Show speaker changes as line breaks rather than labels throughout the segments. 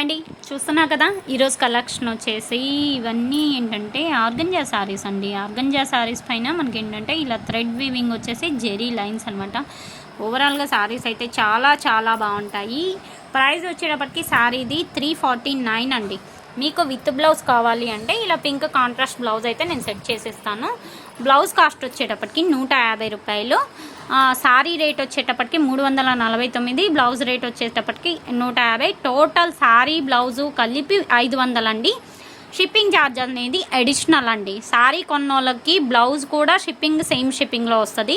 Hi అండి చూస్తున్నా కదా? ఈరోజు కలెక్షన్ వచ్చేసి ఇవన్నీ ఏంటంటే ఆర్గంజా శారీస్ అండి. ఆర్గంజా శారీస్ పైన మనకి ఏంటంటే ఇలా థ్రెడ్ వీవింగ్ వచ్చేసి జెరీ లైన్స్ అనమాట ఓవరాల్గా శారీస్ అయితే చాలా చాలా బాగుంటాయి. ప్రైస్ వచ్చేటప్పటికి శారీది త్రీ ఫార్టీ నైన్ అండి. మీకు విత్ బ్లౌజ్ కావాలి అంటే ఇలా పింక్ కాంట్రాస్ట్ బ్లౌజ్ అయితే నేను సెట్ చేసేస్తాను. బ్లౌజ్ కాస్ట్ వచ్చేటప్పటికి నూట యాభై రూపాయలు. సారీ రేట్ వచ్చేటప్పటికి మూడు వందల నలభై తొమ్మిది బ్లౌజ్ రేట్ వచ్చేటప్పటికి నూట యాభై. టోటల్ సారీ బ్లౌజు కలిపి ఐదు వందలండి. షిప్పింగ్ ఛార్జ్ అనేది అడిషనల్ అండి. సారీ కొన్నోళ్ళకి బ్లౌజ్ కూడా షిప్పింగ్ సేమ్ షిప్పింగ్లో వస్తుంది.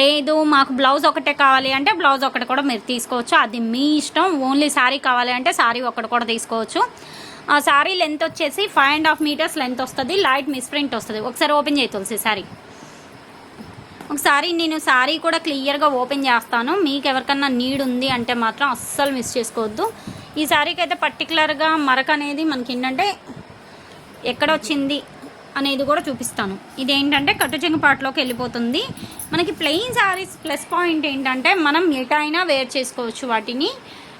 లేదు మాకు బ్లౌజ్ ఒకటే కావాలి అంటే బ్లౌజ్ ఒకటి కూడా మీరు తీసుకోవచ్చు. అది మీ ఇష్టం. ఓన్లీ శారీ కావాలి అంటే శారీ ఒకటి కూడా తీసుకోవచ్చు. ఆ శారీ లెంత్ వచ్చేసి five and half metres length వస్తుంది. లైట్ మిస్ప్రింట్ వస్తుంది. ఒకసారి ఓపెన్ చేయి తులసి శారీ ఒకసారి నేను శారీ కూడా క్లియర్గా ఓపెన్ చేస్తాను. మీకు ఎవరికన్నా నీడ్ ఉంది అంటే మాత్రం అస్సలు మిస్ చేసుకోవద్దు. ఈ శారీకి అయితే పర్టికులర్గా మరక అనేది మనకి ఏంటంటే ఎక్కడ వచ్చింది అనేది కూడా చూపిస్తాను. ఇదేంటంటే కట్టు వెళ్ళిపోతుంది. మనకి ప్లెయిన్ శారీస్ ప్లస్ పాయింట్ ఏంటంటే మనం ఎటైనా వేర్ చేసుకోవచ్చు వాటిని.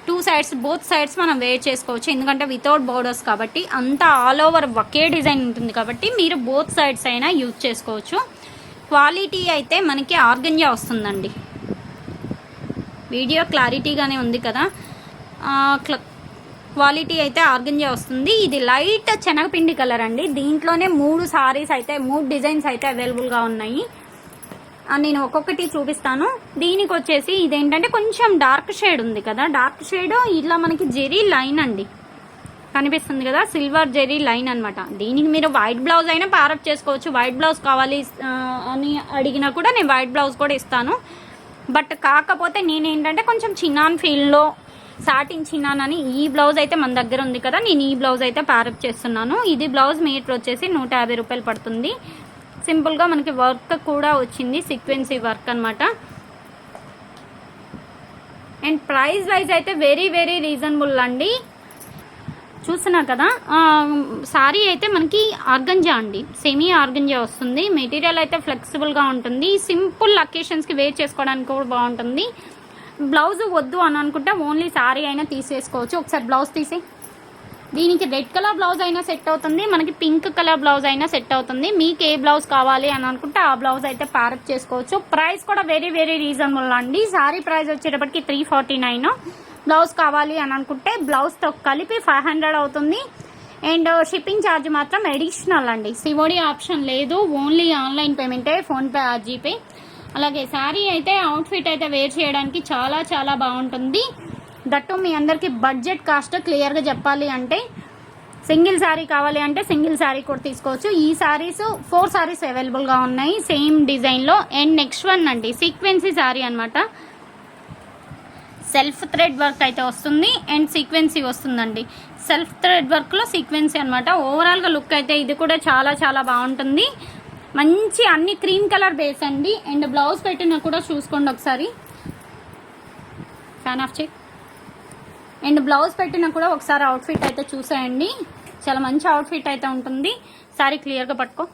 టూ సైడ్స్ బోత్ సైడ్స్ మనం వేర్ చేసుకోవచ్చు. ఎందుకంటే వితౌట్ బోర్డర్స్ కాబట్టి అంతా ఆల్ ఓవర్ ఒకే డిజైన్ ఉంటుంది కాబట్టి మీరు బోత్ సైడ్స్ అయినా యూజ్ చేసుకోవచ్చు. క్వాలిటీ అయితే మనకి ఆర్గంజా వస్తుందండి. వీడియో క్లారిటీగానే ఉంది కదా. క్ల- క్వాలిటీ అయితే ఆర్గంజా వస్తుంది. ఇది లైట్ శనగపిండి కలర్ అండి. దీంట్లోనే మూడు సారీస్ అయితే మూడు డిజైన్స్ అయితే అవైలబుల్గా ఉన్నాయి. నేను ఒక్కొక్కటి చూపిస్తాను. దీనికి వచ్చేసి ఇదేంటంటే కొంచెం డార్క్ షేడ్ ఉంది కదా. డార్క్ షేడ్ ఇలా మనకి జెరీ లైన్ అండి. కనిపిస్తుంది కదా సిల్వర్ జెరీ లైన్ అన్నమాట. దీనికి మీరు వైట్ బ్లౌజ్ అయినా ప్యారప్ చేసుకోవచ్చు. వైట్ బ్లౌజ్ కావాలి అని అడిగినా కూడా నేను వైట్ బ్లౌజ్ కూడా ఇస్తాను. బట్ కాకపోతే నేనేంటంటే కొంచెం చిన్నాన్ ఫీల్డ్లో సాటిన్ చిన్నాన్ అని ఈ బ్లౌజ్ అయితే మన దగ్గర ఉంది కదా నేను ఈ బ్లౌజ్ అయితే ప్యారప్ చేస్తున్నాను. ఇది బ్లౌజ్ మీటర్ వచ్చేసి నూట యాభై రూపాయలు పడుతుంది. సింపుల్గా మనకి వర్క్ కూడా వచ్చింది సీక్వెన్సీ వర్క్ అన్నమాట. అండ్ ప్రైస్ వైజ్ అయితే వెరీ వెరీ రీజనబుల్ అండి. చూస్తున్నా కదా శారీ సారీ అయితే మనకి ఆర్గంజా అండి. సెమీ ఆర్గంజా వస్తుంది. మెటీరియల్ అయితే ఫ్లెక్సిబుల్గా ఉంటుంది. సింపుల్ అకేషన్స్కి వేర్ చేసుకోవడానికి కూడా బాగుంటుంది. బ్లౌజ్ వద్దు అని అనుకుంటే ఓన్లీ సారీ అయినా తీసేసుకోవచ్చు. ఒకసారి బ్లౌజ్ తీసి దీనికి రెడ్ కలర్ బ్లౌజ్ అయినా సెట్ అవుతుంది. మనకి పింక్ కలర్ బ్లౌజ్ అయినా సెట్ అవుతుంది. మీకు ఏ బ్లౌజ్ కావాలి అని అనుకుంటే ఆ బ్లౌజ్ అయితే ప్యారప్ చేసుకోవచ్చు. ప్రైస్ కూడా వెరీ వెరీ రీజనబుల్ అండి. సారీ ప్రైస్ వచ్చేటప్పటికి త్రీ ఫార్టీ నైన్ బ్లౌజ్ కావాలి అని అనుకుంటే బ్లౌజ్తో కలిపి ఫైవ్ హండ్రెడ్ అవుతుంది. అండ్ షిప్పింగ్ ఛార్జ్ మాత్రం అడిషనల్ అండి. సివోడి ఆప్షన్ లేదు. ఓన్లీ ఆన్లైన్ పేమెంటే ఫోన్పే ఆర్ జీపే. అలాగే శారీ అయితే అవుట్ఫిట్ అయితే వేర్ చేయడానికి చాలా చాలా బాగుంటుంది. దట్టు మీ అందరికీ బడ్జెట్ కాస్ట్ క్లియర్గా చెప్పాలి అంటే సింగిల్ శారీ కావాలి అంటే సింగిల్ శారీ కూడా తీసుకోవచ్చు. ఈ శారీస్ ఫోర్ శారీస్ అవైలబుల్గా ఉన్నాయి. సేమ్ డిజైన్లో అండ్ నెక్స్ట్ వన్ అండి. సీక్వెన్సీ శారీ అనమాట సెల్ఫ్ థ్రెడ్ వర్క్ అయితే వస్తుంది అండ్ సీక్వెన్సీ వస్తుందండి. సెల్ఫ్ థ్రెడ్ వర్క్లో సీక్వెన్సీ అనమాట ఓవరాల్గా లుక్ అయితే ఇది కూడా చాలా చాలా బాగుంటుంది. మంచి అన్ని క్రీమ్ కలర్ బేస్ అండి. అండ్ బ్లౌజ్ పెట్టినా కూడా చూసుకోండి ఒకసారి. Fan of check and blouse పెట్టినా కూడా ఒకసారి అవుట్ఫిట్ అయితే చూసేయండి. చాలా మంచి అవుట్ఫిట్ అయితే ఉంటుంది. సారీ క్లియర్గా పట్టుకో.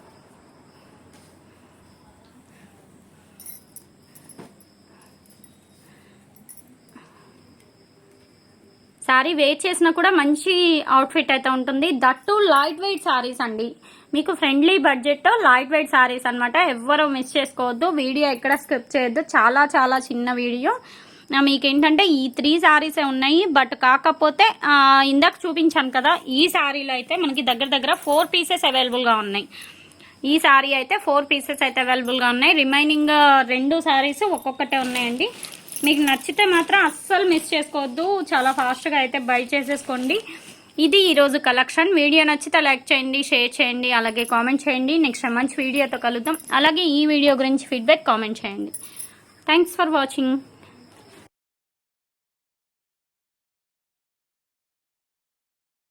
శారీ వేర్ చేసినా కూడా మంచి అవుట్ఫిట్ అయితే ఉంటుంది. దట్టు లైట్ వెయిట్ శారీస్ అండి. మీకు friendly budget light weight saris అనమాట ఎవ్వరూ మిస్ చేసుకోవద్దు. వీడియో ఎక్కడ స్కిప్ చేయొద్దు. చాలా చాలా చిన్న వీడియో. మీకు మీకేంటంటే ఈ త్రీ శారీసే ఉన్నాయి. బట్ కాకపోతే ఇందాక చూపించాను కదా ఈ శారీలో అయితే మనకి దగ్గర దగ్గర ఫోర్ పీసెస్ అవైలబుల్గా ఉన్నాయి. ఈ శారీ అయితే ఫోర్ పీసెస్ అయితే అవైలబుల్గా ఉన్నాయి. రిమైనింగ్ రెండు శారీస్ ఒక్కొక్కటే ఉన్నాయండి. మీకు నచ్చితే మాత్రం అస్సలు మిస్ చేసుకోవద్దు. చాలా ఫాస్ట్గా అయితే బై చేసేసుకోండి. ఇది ఈరోజు కలెక్షన్ వీడియో నచ్చితే లైక్ చేయండి షేర్ చేయండి అలాగే కామెంట్ చేయండి. నెక్స్ట్ మంచి వీడియోతో కలుద్దాం. అలాగే ఈ వీడియో గురించి ఫీడ్బ్యాక్ కామెంట్ చేయండి. Thanks for watching